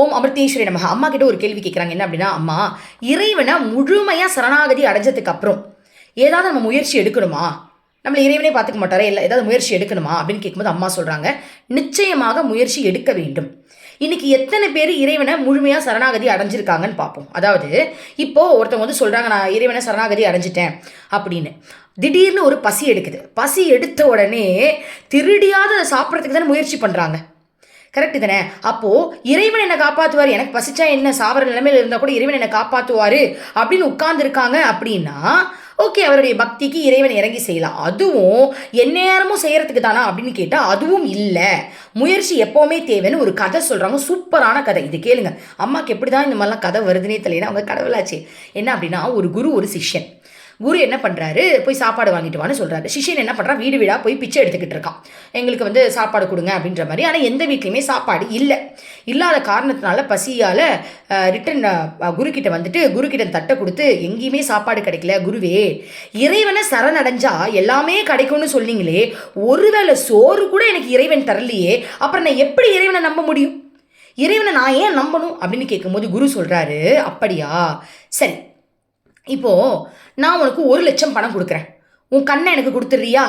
ஓம் அமிர்தேஸ்வரி நமக. அம்மா கிட்ட ஒரு கேள்வி கேட்குறாங்க என்ன அப்படின்னா அம்மா இறைவனை முழுமையாக சரணாகதி அடைஞ்சதுக்கு அப்புறம் ஏதாவது நம்ம முயற்சி எடுக்கணுமா? நம்மளை இறைவனே பார்த்துக்க மாட்டாரே இல்லை ஏதாவது முயற்சி எடுக்கணுமா? அப்படின்னு கேட்கும்போது அம்மா சொல்கிறாங்க நிச்சயமாக முயற்சி எடுக்க வேண்டும். இன்னைக்கு எத்தனை பேர் இறைவனை முழுமையாக சரணாகதி அடைஞ்சிருக்காங்கன்னு பார்ப்போம். அதாவது இப்போ ஒருத்தவங்க வந்து சொல்கிறாங்க நான் இறைவனை சரணாகதி அடைஞ்சிட்டேன் அப்படின்னு. திடீர்னு ஒரு பசி எடுக்குது. பசி எடுத்த உடனே திருடியாத சாப்பிட்றதுக்கு தானே முயற்சி பண்ணுறாங்க கரெக்டு தானே? அப்போது இறைவன் என்னை காப்பாற்றுவார் எனக்கு பசிச்சா என்ன? சாவர நிலைமையில் இருந்தால் கூட இறைவன் என்னை காப்பாற்றுவார் அப்படின்னு உட்கார்ந்துருக்காங்க அப்படின்னா ஓகே அவருடைய பக்திக்கு இறைவன் இறங்கி செய்யலாம். அதுவும் எந்நேரமும் செய்கிறதுக்கு தானா அப்படின்னு கேட்டால் அதுவும் இல்லை. முயற்சி எப்போவுமே தேவைன்னு ஒரு கதை சொல்கிறாங்க சூப்பரான கதை. இது கேளுங்க. அம்மாவுக்கு எப்படி தான் இந்த மாதிரிலாம் கதை வருதுன்னே தெரியல. அவங்க கடவுளாச்சு. என்ன அப்படின்னா ஒரு குரு ஒரு சிஷ்யன். குரு என்ன பண்ணுறாரு போய் சாப்பாடு வாங்கிட்டு வான்னு சொல்கிறாரு சிஷியன் என்ன பண்ணுறான் வீடு வீடாக போய் பிச்சை எடுத்துக்கிட்டு இருக்கான். எங்களுக்கு வந்து சாப்பாடு கொடுங்க அப்படின்ற மாதிரி. ஆனால் எந்த வீட்லையுமே சாப்பாடு இல்லை. இல்லாத காரணத்தினால பசியால் ரிட்டன் குருக்கிட்ட வந்துட்டு குருக்கிட்ட தட்டை கொடுத்து எங்கேயுமே சாப்பாடு கிடைக்கல. குருவே இறைவனை சரணடைஞ்சா எல்லாமே கிடைக்கும்னு சொன்னீங்களே ஒருவேளை சோறு கூட எனக்கு இறைவன் தரலையே அப்புறம் நான் எப்படி இறைவனை நம்ப முடியும்? இறைவனை நான் ஏன் நம்பணும்? அப்படின்னு கேட்கும்போது குரு சொல்கிறாரு அப்படியா? சரி இப்போது நான் உனக்கு ஒரு லட்சம் பணம் கொடுக்குறேன். உன் கண்ணை எனக்கு கொடுத்துட்றியா?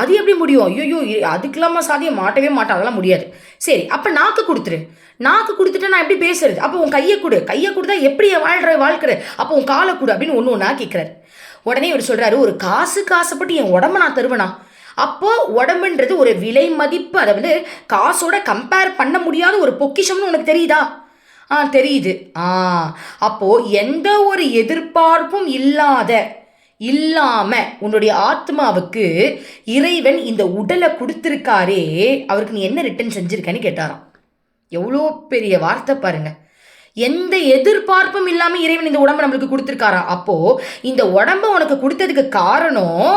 அது எப்படி முடியும்? ஐயோ அதுக்கெல்லாமா சாதியம் மாட்டவே மாட்டேன் அதெல்லாம் முடியாது. சரி அப்போ நாக்கு கொடுத்துரு. நாக்கு கொடுத்துட்டு நான் எப்படி பேசுறது? அப்போ உன் கையை கொடு. கையை கொடுத்தா எப்படி வாழ்கிற வாழ்க்கிற அப்போ உன் காலை கொடு அப்படின்னு ஒன்று ஒன்றா கேட்குறாரு உடனே இவர் சொல்கிறாரு ஒரு காசு காசுப்பட்டு என் உடம்ப நான் தருவேனா? அப்போ உடம்புன்றது ஒரு விலை மதிப்பு. அதை வந்து காசோட கம்பேர் பண்ண முடியாத ஒரு பொக்கிஷம்னு உனக்கு தெரியுதா? ஆ தெரியுது. ஆ அப்போது எந்த ஒரு எதிர்பார்ப்பும் இல்லாத இல்லாமல் உன்னுடைய ஆத்மாவுக்கு இறைவன் இந்த உடலை கொடுத்துருக்காரே அவருக்கு நீ என்ன ரிட்டர்ன் செஞ்சுருக்கேன்னு கேட்டாராம். எவ்வளோ பெரிய வார்த்தை பாருங்க. எந்த எதிர்பார்ப்பும் இல்லாமல் இறைவன் இந்த உடம்பை நம்மளுக்கு கொடுத்துருக்காராம். அப்போது இந்த உடம்பை உனக்கு கொடுத்ததுக்கு காரணம்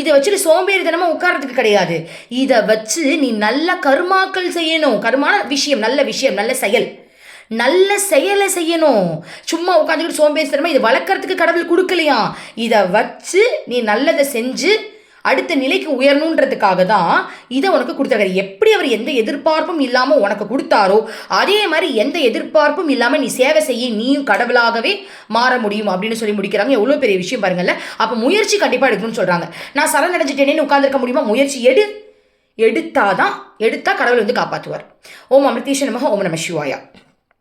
இதை வச்சுட்டு சோம்பேறித்தனமாக உட்கார்றதுக்கு கிடையாது. இதை வச்சு நீ நல்ல கருமாக்கள் செய்யணும். கருமான விஷயம் நல்ல விஷயம் நல்ல செயல். நல்ல செயலை செய்யணும். சும்மா உட்காந்துக்கிட்டு சோம்பேறித்தனமா இது வளர்க்குறதுக்கு கடவுள் கொடுக்கலையா? இதை வச்சு நீ நல்லதை செஞ்சு அடுத்த நிலைக்கு உயரணுன்றதுக்காக தான் இதை உனக்கு கொடுத்துருக்காரு. எப்படி அவர் எந்த எதிர்பார்ப்பும் இல்லாமல் உனக்கு கொடுத்தாரோ அதே மாதிரி எந்த எதிர்பார்ப்பும் இல்லாமல் நீ சேவை செய்ய நீயும் கடவுளாகவே மாற முடியும் அப்படின்னு சொல்லி முடிக்கிறாங்க. எவ்வளோ பெரிய விஷயம் பாருங்கள்ல. அப்போ முயற்சி கண்டிப்பாக எடுக்கணும்னு சொல்கிறாங்க நான் சரணடைஞ்சிட்டேனேன்னு உட்காந்துருக்க முடியுமா? முயற்சி எடு. எடுத்தாதான் எடுத்தால் கடவுள் வந்து காப்பாற்றுவார். ஓம் அமிர்தீஷன் நமக ஓம் நம சிவாயா.